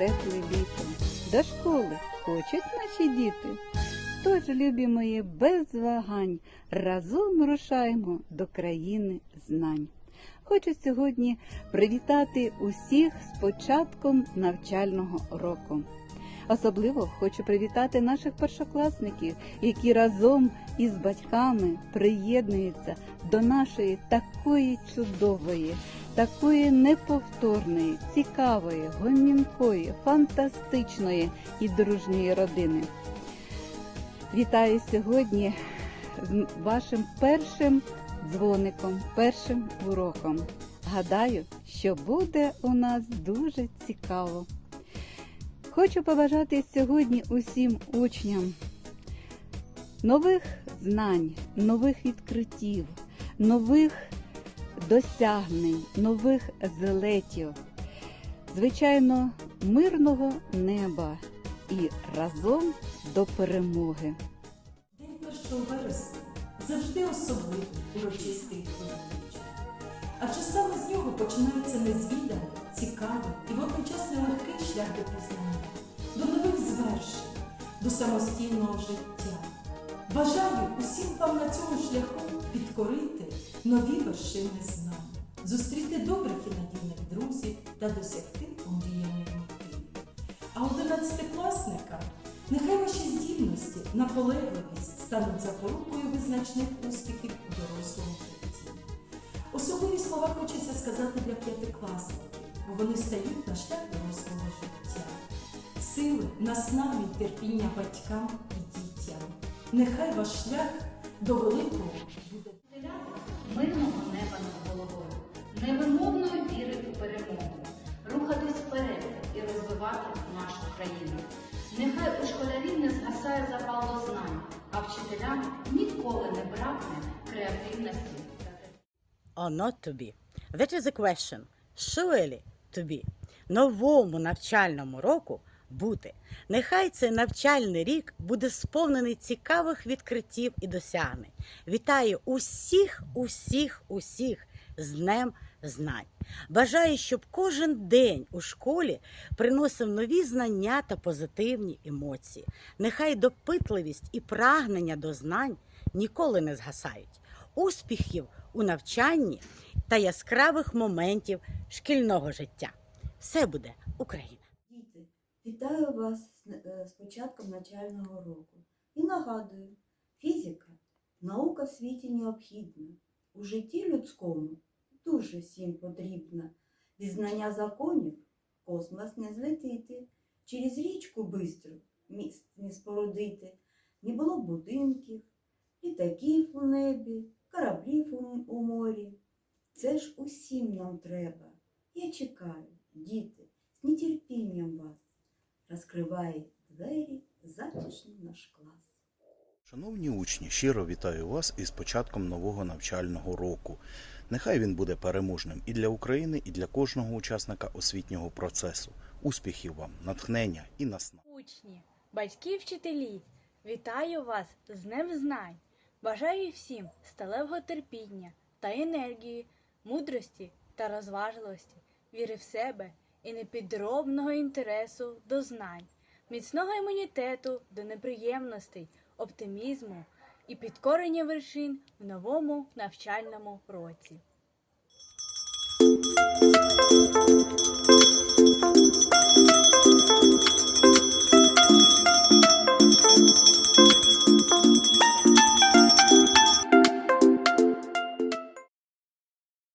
тепле літо. До школи хочуть наші діти. Тож, любі мої, без вагань разом рушаємо до країни знань. Хочу сьогодні привітати усіх з початком навчального року. Особливо хочу привітати наших першокласників, які разом із батьками приєднуються до нашої такої чудової, такої неповторної, цікавої, гомінкої, фантастичної і дружньої родини. Вітаю сьогодні з вашим першим дзвоником, першим уроком. Гадаю, що буде у нас дуже цікаво. Хочу побажати сьогодні усім учням нових знань, нових відкриттів, нових досягнень, нових злетів, звичайно, мирного неба і разом до перемоги. День 1 вересня завжди особливий урочистий хвилюючий. Адже саме з нього починається незвіданий, цікавий і водночас нелегкий шлях до пізнання, до нових звершень, до самостійного життя. Бажаю усім вам на цьому шляху підкорити нові вершини знань, зустріти добрих і надійних друзів та досягти омріяної мети. А одинадцятикласникам нехай ваші здібності, наполегливість стануть запорукою визначних успіхів у дорослому житті. Особливі слова хочеться сказати для п'ятикласників, бо вони стають на шлях дорослого життя. Сили, наснаги й терпіння батькам і дітям. Нехай ваш шлях до великого буде. Мирного неба над головою, невимовної віри у перемогу, рухатись вперед і розвивати нашу країну. Нехай у школярів не згасає запал до знань, а вчителям ніколи не бракне креативності or not to be? That is a question. Surely to. Новому навчальному року бути. Нехай цей навчальний рік буде сповнений цікавих відкриттів і досягнень. Вітаю усіх, усіх, усіх з Днем знань. Бажаю, щоб кожен день у школі приносив нові знання та позитивні емоції. Нехай допитливість і прагнення до знань ніколи не згасають. Успіхів у навчанні та яскравих моментів шкільного життя. Все буде Україна! Вітаю вас з е, початком навчального року. І нагадую, фізика наука в світі необхідна. У житті людському дуже всім потрібна. Від знання законів космос не злетити, через річку бистру міст не спорудити. Не було будинків, літаків у небі, кораблів у морі. Це ж усім нам треба. Я чекаю, діти, з нетерпінням вас. Розкриває двері затишний наш клас. Шановні учні, щиро вітаю вас із початком нового навчального року. Нехай він буде переможним і для України, і для кожного учасника освітнього процесу. Успіхів вам, натхнення і наснаги. Учні, батьки, вчителі, вітаю вас з Днем Знань. Бажаю всім сталевого терпіння та енергії, мудрості та розважливості, віри в себе і непідробного інтересу до знань, міцного імунітету до неприємностей, оптимізму і підкорення вершин в новому навчальному році.